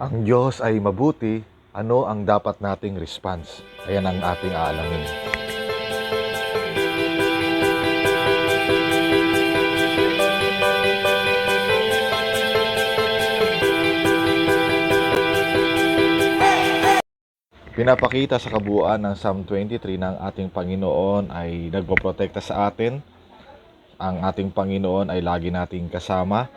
Ang Diyos ay mabuti, ano ang dapat nating response? Ayan ang ating aalamin. Pinapakita sa kabuuan ng Psalm 23 ng ating Panginoon ay nagpoprotekta sa atin. Ang ating Panginoon ay lagi nating kasama.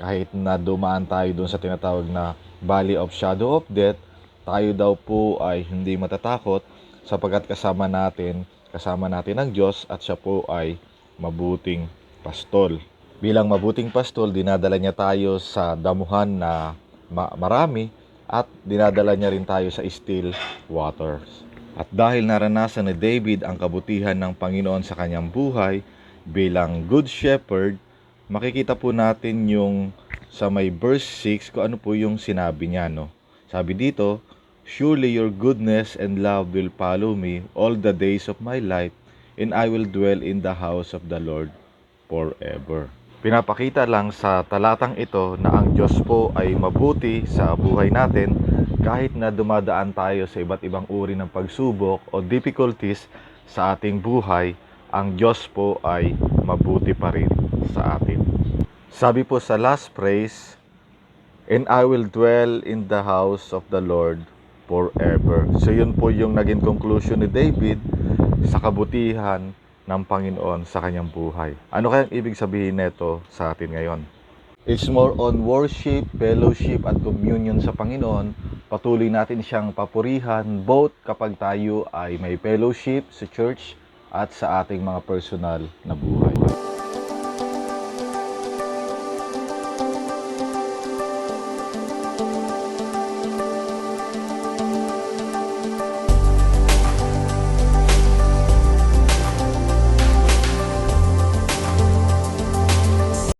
Kahit na dumaan tayo doon sa tinatawag na Valley of Shadow of Death, tayo daw po ay hindi matatakot sapagkat kasama natin, kasama natin ang Diyos at siya po ay mabuting pastol. Bilang mabuting pastol, dinadala niya tayo sa damuhan na ma- marami at dinadala niya rin tayo sa still waters. At dahil naranasan ni David ang kabutihan ng Panginoon sa kanyang buhay bilang good shepherd, makikita po natin yung sa may verse 6 kung ano po yung sinabi niya no. Sabi dito, Surely your goodness and love will follow me all the days of my life, and I will dwell in the house of the Lord forever. Pinapakita lang sa talatang ito na ang Diyos po ay mabuti sa buhay natin kahit na dumadaan tayo sa iba't ibang uri ng pagsubok o difficulties sa ating buhay, ang Diyos po ay mabuti pa rin sa atin. Sabi po sa last praise, And I will dwell in the house of the Lord forever. So yun po yung naging conclusion ni David sa kabutihan ng Panginoon sa kanyang buhay. Ano kayang ibig sabihin nito sa atin ngayon? It's more on worship, fellowship at communion sa Panginoon. Patuloy natin siyang papurihan both kapag tayo ay may fellowship sa church at sa ating mga personal na buhay.